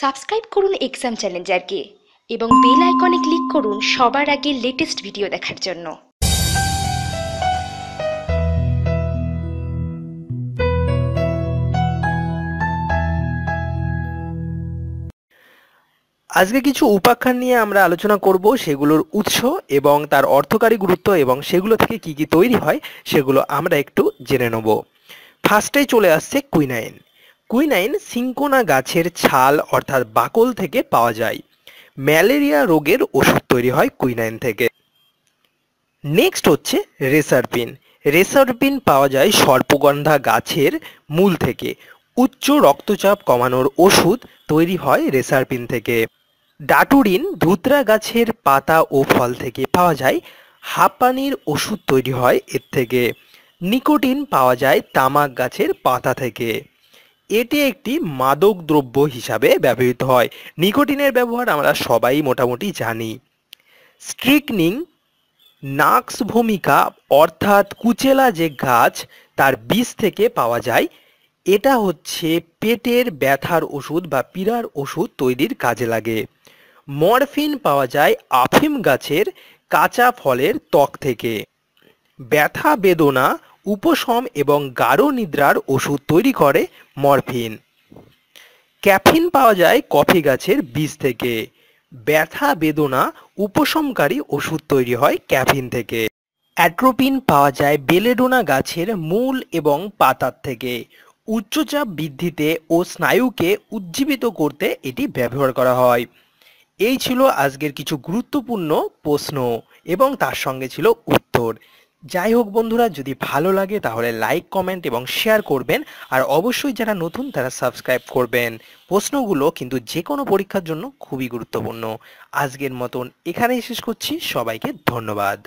Subscribe করুন exam চ্যালেঞ্জারকে এবং bell আইকনে ক্লিক করুন সবার আগে লেটেস্ট ভিডিও দেখার জন্য। আজকে কিছু উপাখ্যান নিয়ে আমরা আলোচনা করব, সেগুলোর উৎস এবং তার অর্থকারী গুরুত্ব এবং সেগুলো থেকে কি কি তৈরি হয়, সেগুলো আমরা একটু জেনে নেব। ফার্স্টে চলে আসছে কুইনাইন কুইনাইন সিঙ্কোনা গাছের ছাল অর্থাৎ বাকল থেকে পাওয়া যায়। ম্যালেরিয়া রোগের ওষুধ তৈরি হয় কুইনাইন থেকে। নেক্সট হচ্ছে রেসারপিন। রেসারপিন পাওয়া যায় সর্পগন্ধা গাছের মূল থেকে। উচ্চ রক্তচাপ কমানোর ওষুধ তৈরি হয় রেসারপিন থেকে। ডাটুরিন ধুতরা গাছের পাতা ও ফল থেকে পাওয়া যায়। হাঁপানির ওষুধ তৈরি হয় এর থেকে। নিকোটিন পাওয়া যায় তামাক গাছের পাতা থেকে। এটি একটি মাদক দ্রব্য হিসাবে ব্যবহৃত হয়। নিকোটিনের ব্যবহার আমরা সবাই মোটামুটি জানি। স্ট্রিকনিং নাক্স ভূমিকা অর্থাৎ কুচেলা যে গাছ, তার বীজ থেকে পাওয়া যায়, এটা হচ্ছে পেটের ব্যথার ওষুধ বা পীড়ার ওষুধ তৈরির কাজে লাগে। মরফিন পাওয়া যায় আফিম গাছের কাঁচা ফলের ত্বক থেকে। ব্যথা বেদনা উপশম এবং গাঢ় নিদ্রার ওষুধ তৈরি করে মরফিন। ক্যাফিন পাওয়া যায় কফি গাছের বীজ থেকে। ব্যথা, বেদনা, উপশমকারী ওষুধ তৈরি হয় ক্যাফিন থেকে। অ্যাট্রোপিন পাওয়া যায় বেলেডোনা গাছের মূল এবং পাতার থেকে। উচ্চচাপ বৃদ্ধিতে ও স্নায়ুকে উজ্জীবিত করতে এটি ব্যবহার করা হয়। এই ছিল আজকের কিছু গুরুত্বপূর্ণ প্রশ্ন এবং তার সঙ্গে ছিল উত্তর। যাই হোক বন্ধুরা, যদি ভালো লাগে তাহলে লাইক কমেন্ট এবং শেয়ার করবেন। আর অবশ্যই যারা নতুন তারা সাবস্ক্রাইব করবেন। প্রশ্নগুলো কিন্তু যে কোনো পরীক্ষার জন্য খুবই গুরুত্বপূর্ণ। আজকের মতন এখানেই শেষ করছি। সবাইকে ধন্যবাদ।